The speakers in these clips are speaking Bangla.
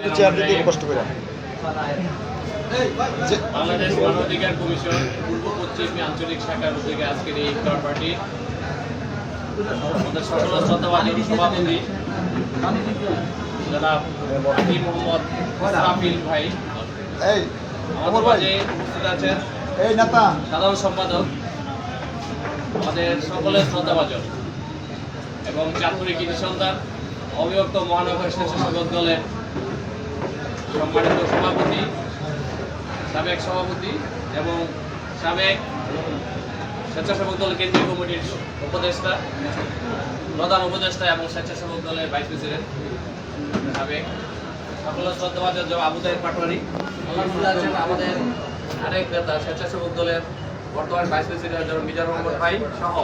চেয়ার দিতে কষ্ট করে? বাংলাদেশ মানবাধিকার কমিশন পূর্ব পশ্চিম আঞ্চলিক শাখার উদ্যোগে আজকের এই ইফতার পার্টি। আমাদের সকল শ্রদ্ধাবাদী সভাপতি জনাব হাজি মোহাম্মদ সাফিল ভাই। আমাদের মাঝে উপস্থিত আছেন এই নেতা সাধারণ সম্পাদক আমাদের সকলের শ্রদ্ধাভাজন এবং চাঁদপুরি কৃষি সন্তান অবিভক্ত মহানগর স্বেচ্ছাসেবক দলের সম্মানিত সভাপতি, সাবেক সভাপতি এবং সাবেক স্বেচ্ছাসেবক দল কেন্দ্রীয় কমিটির উপদেষ্টা, প্রধান উপদেষ্টা এবং স্বেচ্ছাসেবক দলের ভাইস প্রেসিডেন্ট, সাবেক সকল শ্রদ্ধাভাজন জব আবু তাহের পাটোয়ারি আছেন আমাদের আরেক নেতা, স্বেচ্ছাসেবক দলের বর্তমান ভাইস প্রেসিডেন্ট মিজানুর রহমান ভাই সহ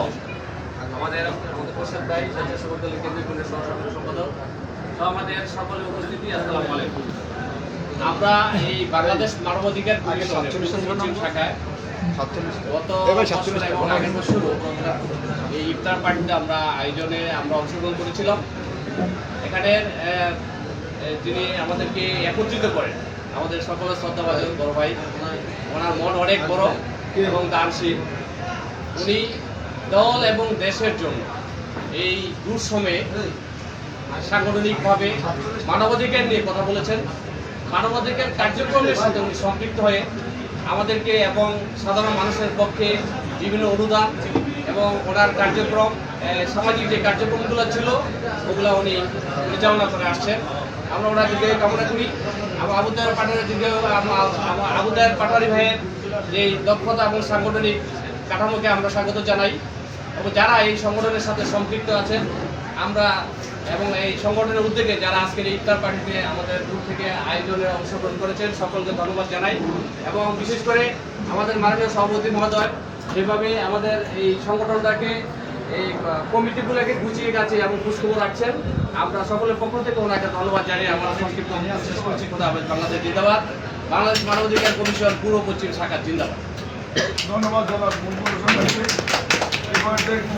আমাদের আমাদের প্রসাদ ভাই, স্বেচ্ছাসেবক দলের কেন্দ্রীয় কমিটির সহ সম্পাদক আমাদের সকলের উপস্থিতি, আসসালামু আলাইকুম। আমরা এই বাংলাদেশ মানবাধিকার শাখায় গত আগের বছর এই ইফতার পার্টিতে আমরা আয়োজনে আমরা অংশগ্রহণ করেছিলাম। এখানের আহ, যিনি আমাদেরকে একত্রিত করেন আমাদের সকল শ্রদ্ধাভাজন বড় ভাই ওনার মন অনেক বড় এবং দানশীল। উনি দল এবং দেশের জন্য এই দুঃসময়ে সাংগঠনিকভাবে মানবাধিকার নিয়ে কথা বলেছেন। মানবাধিকার কার্যক্রমের সাথে উনি সম্পৃক্ত হয়ে আমাদেরকে এবং সাধারণ মানুষের পক্ষে বিভিন্ন অনুদান এবং ওনার কার্যক্রম সামাজিক যে কার্যক্রমগুলো ছিল, ওগুলো উনি পরিচালনা করে আসছেন। আমরা ওনার দিকে কামনা করি। আমার আবুদার পাটারের দিকে আবুদার পাটারি ভাইয়ের যে দক্ষতা এবং সাংগঠনিক কাঠামোকে আমরা স্বাগত জানাই। এবং যারা এই সংগঠনের সাথে সম্পৃক্ত আছেন আমরা এবং এই সংগঠনের উদ্যোগে যারা আজকের ইফতার পার্টিতে আমাদের দূর থেকে আয়োজনে অংশগ্রহণ করেছেন, সকলকে ধন্যবাদ জানাই। এবং বিশেষ করে আমাদের মাননীয় সভাপতি মহোদয়, যেভাবে আমাদের এই সংগঠনটাকে এই কমিটিগুলোকে গুছিয়ে গেছে এবং খোঁজখবর রাখছেন, আমরা সকলের পক্ষ থেকে ওনাকে ধন্যবাদ জানিয়ে আমরা সংক্ষিপ্ত শেষ করছি। খোদা হাফেজ, বাংলাদেশ জিন্দাবাদ। বাংলাদেশ মানবাধিকার কমিশন পূর্ব পশ্চিম শাখা, জিন্দাবাদ। ধন্যবাদ